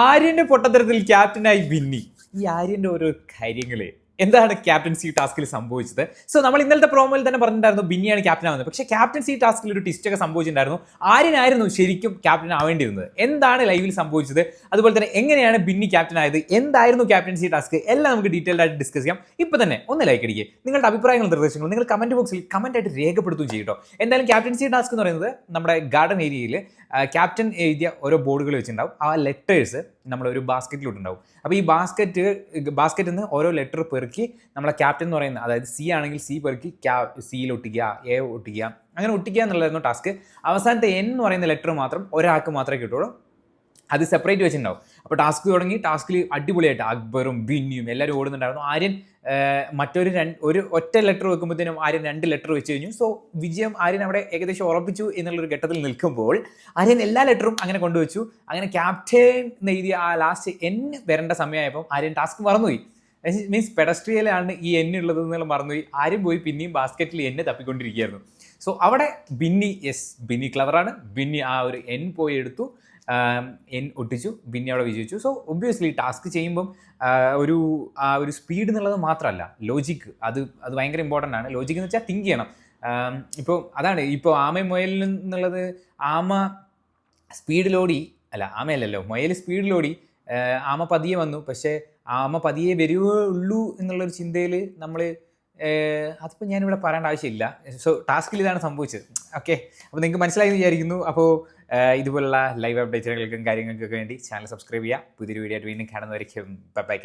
ആര്യന്റെ പൊട്ടത്തരത്തിൽ ക്യാപ്റ്റനായി വിന്നി. ഈ ആര്യന്റെ ഓരോ കാര്യങ്ങൾ. എന്താണ് ക്യാപ്റ്റൻസി ടാസ്കിൽ സംഭവിച്ചത്? സോ നമ്മൾ ഇന്നലത്തെ പ്രോമോയിൽ തന്നെ പറഞ്ഞിട്ടുണ്ടായിരുന്നു ബിന്നിയാണ് ക്യാപ്റ്റൻ ആവുന്നത്. പക്ഷേ ക്യാപ്റ്റൻസി ടാസ്കിൽ ഒരു ടിസ്റ്റ് ഒക്കെ സംഭവിച്ചിട്ടുണ്ടായിരുന്നു. ആരിനായിരുന്നു ശരിക്കും ക്യാപ്റ്റൻ ആവേണ്ടിയിരുന്നത്. എന്താണ് ലൈവിൽ സംഭവിച്ചത്? അതുപോലെ തന്നെ എങ്ങനെയാണ് ബിന്നി ക്യാപ്റ്റൻ ആയത്? എന്തായിരുന്നു ക്യാപ്റ്റൻസി ടാസ്ക് എല്ലാം നമുക്ക് ഡീറ്റെയിൽഡ് ആയിട്ട് ഡിസ്കസ് ചെയ്യാം. ഇപ്പൊ തന്നെ ഒന്ന് ലൈക്ക് അടിക്കുക നിങ്ങളുടെ അഭിപ്രായങ്ങളും നിർദ്ദേശങ്ങളും നിങ്ങൾ കമന്റ് ബോക്സിൽ കമന്റ് ആയിട്ട് രേഖപ്പെടുത്തുകയും ചെയ്യട്ടോ എന്തായാലും ക്യാപ്റ്റൻസി ടാസ്ക് എന്ന് പറയുന്നത് നമ്മുടെ ഗാർഡൻ ഏരിയയിൽ ക്യാപ്റ്റൻ എഴുതിയ ഓരോ ബോർഡുകൾ വെച്ചിട്ടുണ്ടാവും. ആ ലെറ്റേഴ്സ് നമ്മളൊരു ബാസ്ക്കറ്റിലോട്ടുണ്ടാവും അപ്പോൾ ഈ ബാസ്ക്കറ്റ് ബാസ്ക്കറ്റിൽ നിന്ന് ഓരോ ലെറ്റർ പെറുക്കി നമ്മളെ ക്യാപ്റ്റൻ എന്ന് പറയുന്ന അതായത് സി ആണെങ്കിൽ സി പെറുക്കി ക്യാ സിയിൽ ഒട്ടിക്കുക എ ഒട്ടിക്കുക അങ്ങനെ ഒട്ടിക്കുക എന്നുള്ളതായിരുന്നു ടാസ്ക് അവസാനത്തെ എൻ എന്ന് പറയുന്ന ലെറ്റർ മാത്രം ഒരാൾക്ക് മാത്രമേ കിട്ടുള്ളൂ അത് സെപ്പറേറ്റ് വെച്ചിട്ടുണ്ടാവും. അപ്പോൾ ടാസ്ക് തുടങ്ങി ടാസ്കിൽ അടിപൊളിയായിട്ട് അക്ബറും ബിന്നിയും എല്ലാവരും ഓടുന്നുണ്ടായിരുന്നു. ആര്യൻ മറ്റൊരു രണ്ട് ഒരു ഒറ്റ ലെറ്റർ വെക്കുമ്പോഴത്തേനും ആര്യൻ രണ്ട് ലെറ്റർ വെച്ച് കഴിഞ്ഞു. സോ വിജയം ആര്യൻ അവിടെ ഏകദേശം ഉറപ്പിച്ചു എന്നുള്ളൊരു ഘട്ടത്തിൽ നിൽക്കുമ്പോൾ ആര്യൻ എല്ലാ ലെറ്ററും അങ്ങനെ കൊണ്ടുവച്ചു. അങ്ങനെ ക്യാപ്റ്റൻ എഴുതിയ ആ ലാസ്റ്റ് എൻ വരേണ്ട സമയമായപ്പോൾ ആര്യൻ ടാസ്ക് മറന്നുപോയി. മീൻസ് പെഡസ്ട്രിയലാണ് ഈ എൻ ഉള്ളത് എന്നുള്ള മറന്നുപോയി. ആരും പോയി പിന്നെയും ബാസ്ക്കറ്റിൽ എന്നെ തപ്പിക്കൊണ്ടിരിക്കുകയായിരുന്നു. സോ അവിടെ ബിന്നി യെസ് ബിന്നി ക്ലവറാണ് ബിന്നി ആ ഒരു എൻ പോയി എടുത്തു. എൻ ഒട്ടിച്ചു ബിന്നി അവിടെ വിജയിച്ചു. സോ ഒബ്വിയസ്ലി ടാസ്ക് ചെയ്യുമ്പം ഒരു ആ ഒരു സ്പീഡ് എന്നുള്ളത് മാത്രമല്ല. ലോജിക്ക് അത് അത് ഭയങ്കര ഇമ്പോർട്ടന്റ് ആണ്. ലോജിക്ക് എന്ന് വെച്ചാൽ തിങ്ക് ചെയ്യണം. ഇപ്പോൾ അതാണ് ഇപ്പോൾ ആമ മുയലിൽ എന്നുള്ളത് ആമ സ്പീഡിലോടി അല്ല ആമയല്ലല്ലോ മുയൽ സ്പീഡിലോടി ആമ പതിയെ വന്നു. പക്ഷേ ആമ പതിയെ വരുവേ ഉള്ളൂ എന്നുള്ളൊരു ചിന്തയിൽ നമ്മൾ അതിപ്പോൾ ഞാനിവിടെ പറയേണ്ട ആവശ്യമില്ല. സോ ടാസ്കിൽ ഇതാണ് സംഭവിച്ചത്. ഓക്കെ അപ്പോൾ നിങ്ങൾക്ക് മനസ്സിലായി വിചാരിക്കുന്നു. അപ്പോൾ ഇതുപോലുള്ള ലൈവ് അപ്ഡേറ്റുകൾക്കും കാര്യങ്ങൾക്കൊക്കെ വേണ്ടി ചാനൽ സബ്സ്ക്രൈബ് ചെയ്യുക പുതിയൊരു വീഡിയോ ആയിട്ട് വീണ്ടും കാണുന്നവരേക്കും. ബൈ